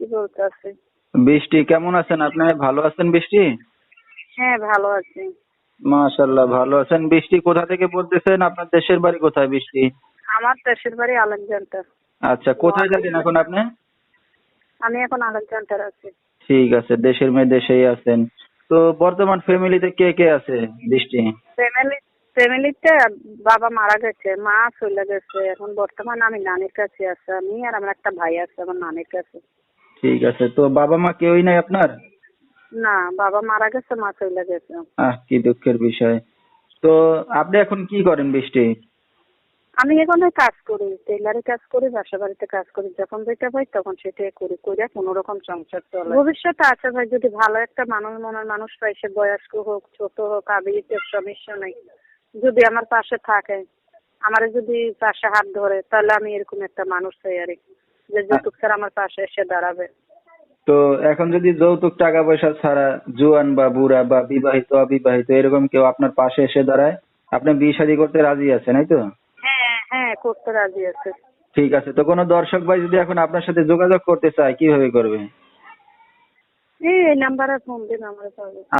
বৃষ্টি বলতেছে বৃষ্টি কেমন আছেন আপনি? ভালো আছেন বৃষ্টি? হ্যাঁ ভালো আছি। মাশাল্লাহ ভালো আছেন। বৃষ্টি কোথা থেকে বলতেছেন আপনার দেশের বাড়ি কোথায় বৃষ্টি? আমার দেশের বাড়ি আলেকজান্ডার। আচ্ছা কোথায় থাকেন এখন আপনি? আমি এখন আলেকজান্ডার আছি। ঠিক আছে দেশের মেয়ে দেশেই আছেন। তো বর্তমান ফ্যামিলিতে কে কে আছে বৃষ্টি? ফ্যামিলি ফ্যামিলিতে বাবা মারা গেছে মা চলে গেছে। এখন বর্তমান আমি নানির কাছে আছি। আমি আর আমার একটা ভাই আছে আমার নানির কাছে। ঠিক আছে। তো বাবা মা কেউই নাই আপনার? না বাবা মারা গেছে মা চলে গেছে। আহ কি দুঃখের বিষয়। তো আপনি এখন কি করেন বৃষ্টি? আমি এখন কাজ করি টেলারে কাজ করি বাসা বাড়িতে কাজ করি। যখন যেটা পাই তখন সেটাই করি করে কোনো রকম সংসার চলে। ভবিষ্যতে আছে ভাই যদি ভালো একটা মানুষ মনের মানুষ পাই সে বয়স্ক হোক ছোট হোক আবিতে সমস্যা নেই। যদি আমার পাশে থাকে আমার যদি পাশে হাত ধরে তাহলে আমি এরকম একটা মানুষ চাই আর কি, যে যৌতুক স্যার আমার পাশে এসে দাঁড়াবে। তো এখন যদি যৌতুক টাকা পয়সা ছাড়া জুয়ান বা বুড়া বা বিবাহিত অবিবাহিত এরকম কেউ আপনার পাশে এসে দাঁড়ায়? আপনি বিয়ে শাদী করতে রাজি আছেন এই তো? হ্যাঁ হ্যাঁ করতে রাজি আছে। ঠিক আছে তো কোনো দর্শক ভাই যদি এখন আপনার সাথে যোগাযোগ করতে চায় কীভাবে করবে? এই নাম্বারে ফোন দিন আমার